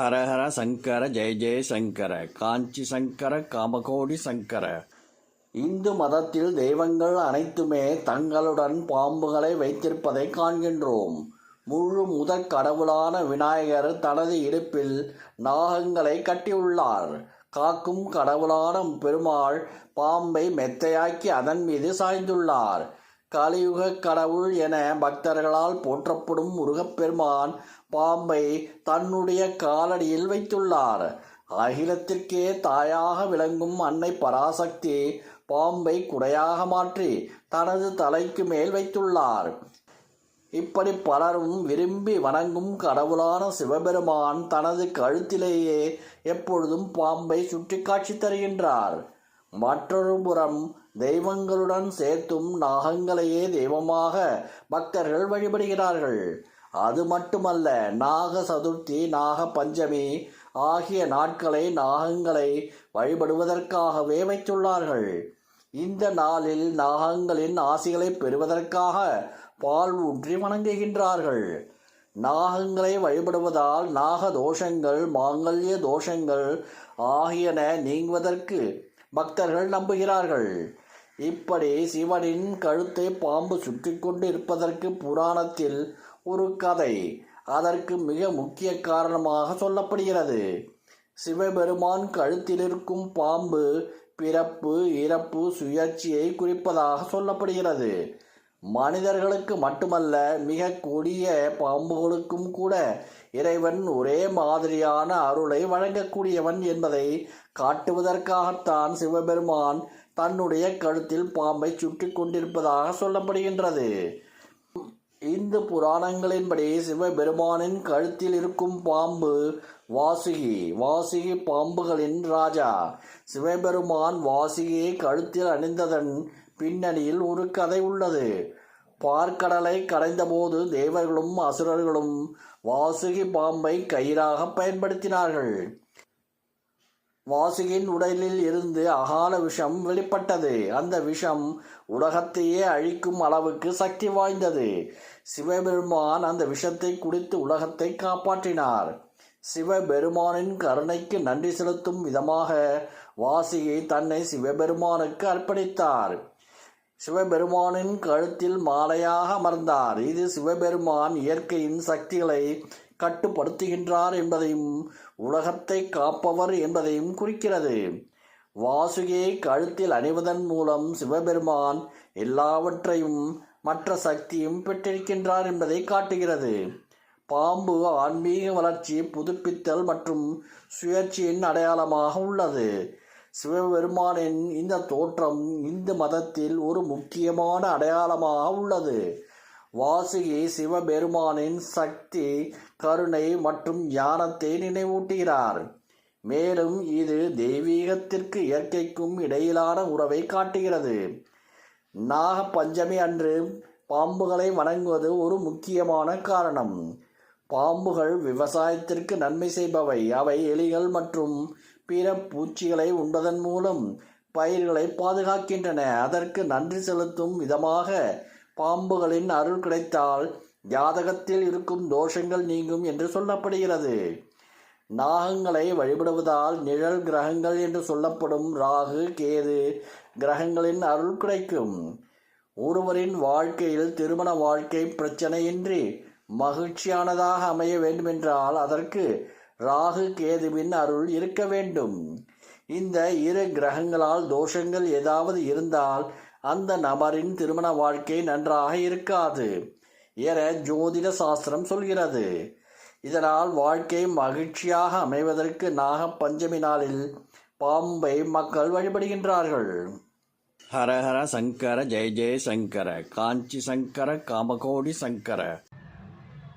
ஹரஹர சங்கர ஜெய ஜெய சங்கர காஞ்சி சங்கர காமகோடி சங்கர. இந்து மதத்தில் தெய்வங்கள் அனைத்துமே தங்களுடன் பாம்புகளை வைத்திருப்பதை காண்கின்றோம். முழு முதற் கடவுளான விநாயகர் தனது இடுப்பில் நாகங்களை கட்டியுள்ளார். காக்கும் கடவுளான பெருமாள் பாம்பை மெத்தையாக்கி அதன் மீது சாய்ந்துள்ளார். கலியுக கடவுள் என பக்தர்களால் போற்றப்படும் முருகப்பெருமான் பாம்பை தன்னுடைய காலடியில் வைத்துள்ளார். அகிலத்திற்கே தாயாக விளங்கும் அன்னை பராசக்தி பாம்பை குடையாக மாற்றி தனது தலைக்கு மேல் வைத்துள்ளார். இப்படி பலரும் விரும்பி வணங்கும் கடவுளான சிவபெருமான் தனது கழுத்திலேயே எப்பொழுதும் பாம்பை சுற்றி காட்சி தருகின்றார். மற்றொரு புறம் தெய்வங்களுடன் சேர்த்தும் நாகங்களையே தெய்வமாக பக்தர்கள் வழிபடுகிறார்கள். அது மட்டுமல்ல நாக சதுர்த்தி நாக பஞ்சமி ஆகிய நாட்களை நாகங்களை வழிபடுவதற்காகவே வைத்துள்ளார்கள். இந்த நாளில் நாகங்களின் ஆசிகளை பெறுவதற்காக பால் ஊற்றி வணங்குகின்றார்கள். நாகங்களை வழிபடுவதால் நாக தோஷங்கள் மாங்கல்ய தோஷங்கள் ஆகியன நீங்குவதற்கு பக்தர்கள் நம்புகிறார்கள். இப்படி சிவனின் கழுத்தை பாம்பு சுற்றி கொண்டு இருப்பதற்கு புராணத்தில் ஒரு கதை. அதற்கு மிக முக்கிய காரணமாக சொல்லப்படுகிறது. சிவபெருமான் கழுத்தில் இருக்கும் பாம்பு பிறப்பு இறப்பு சுயற்சியை குறிப்பதாக சொல்லப்படுகிறது. மனிதர்களுக்கு மட்டுமல்ல மிக கொடிய பாம்புகளுக்கும் கூட இறைவன் ஒரே மாதிரியான அருளை வழங்கக்கூடியவன் என்பதை காட்டுவதற்காகத்தான் சிவபெருமான் தன்னுடைய கழுத்தில் பாம்பை சுற்றி கொண்டிருப்பதாக சொல்லப்படுகின்றது. இந்து புராணங்களின்படி சிவபெருமானின் கழுத்தில் இருக்கும் பாம்பு வாசுகி வாசுகி பாம்புகளின் ராஜா. சிவபெருமான் வாசுகியை கழுத்தில் அணிந்ததன் பின்னணியில் ஒரு கதை உள்ளது. பார்க்கடலை கடைந்தபோது தேவர்களும் அசுரர்களும் வாசுகி பாம்பை கயிறாக பயன்படுத்தினார்கள். வாசுகின் உடலில் இருந்து அகால விஷம் வெளிப்பட்டது. அந்த விஷம் உலகத்தையே அழிக்கும் அளவுக்கு சக்தி வாய்ந்தது. சிவபெருமான் அந்த விஷத்தை குடித்து உலகத்தை காப்பாற்றினார். சிவபெருமானின் கருணைக்கு நன்றி செலுத்தும் விதமாக வாசிகை தன்னை சிவபெருமானுக்கு அர்ப்பணித்தார். சிவபெருமானின் கழுத்தில் மாலையாக அமர்ந்தார். இது சிவபெருமான் இயற்கையின் சக்திகளை கட்டுப்படுத்துகின்றார் என்பதையும் உலகத்தை காப்பவர் என்பதையும் குறிக்கிறது. வாசுகியை கழுத்தில் அணிவதன் மூலம் சிவபெருமான் எல்லாவற்றையும் மற்ற சக்தியும் பெற்றிருக்கின்றார் என்பதை காட்டுகிறது. பாம்பு ஆன்மீக வளர்ச்சி புதுப்பித்தல் மற்றும் சுயற்சியின் அடையாளமாக உள்ளது. சிவபெருமானின் இந்த தோற்றம் இந்து மதத்தில் ஒரு முக்கியமான அடையாளமாக உள்ளது. வாசுகி சிவபெருமானின் சக்தி கருணை மற்றும் ஞானத்தை நினைவூட்டுகிறார். மேலும் இது தெய்வீகத்திற்கு இயற்கைக்கும் இடையிலான உறவை காட்டுகிறது. நாக பஞ்சமி அன்று பாம்புகளை வணங்குவது ஒரு முக்கியமான காரணம். பாம்புகள் விவசாயத்திற்கு நன்மை செய்பவை. அவை எலிகள் மற்றும் பிற பூச்சிகளை உண்பதன் மூலம் பயிர்களை பாதுகாக்கின்றன. அதற்கு நன்றி செலுத்தும் விதமாக பாம்புகளின் அருள் கிடைத்தால் ஜாதகத்தில் இருக்கும் தோஷங்கள் நீங்கும் என்று சொல்லப்படுகிறது. நாகங்களை வழிபடுவதால் நிழல் கிரகங்கள் என்று சொல்லப்படும் ராகு கேது கிரகங்களின் அருள் கிடைக்கும். ஒருவரின் வாழ்க்கையில் திருமண வாழ்க்கை பிரச்சனையின்றி மகிழ்ச்சியானதாக அமைய வேண்டுமென்றால் அதற்கு ராகு கேதுவின் அருள் இருக்க வேண்டும். இந்த இரு கிரகங்களால் தோஷங்கள் ஏதாவது இருந்தால் அந்த நபரின் திருமண வாழ்க்கை நன்றாக இருக்காது என ஜோதிட சாஸ்திரம் சொல்கிறது. இதனால் வாழ்க்கை மகிழ்ச்சியாக அமைவதற்கு நாக பஞ்சமி நாளில் பாம்பை மக்கள் வழிபடுகின்றார்கள். ஹரஹர சங்கர ஜெய ஜெய சங்கர காஞ்சி சங்கர காமகோடி சங்கர.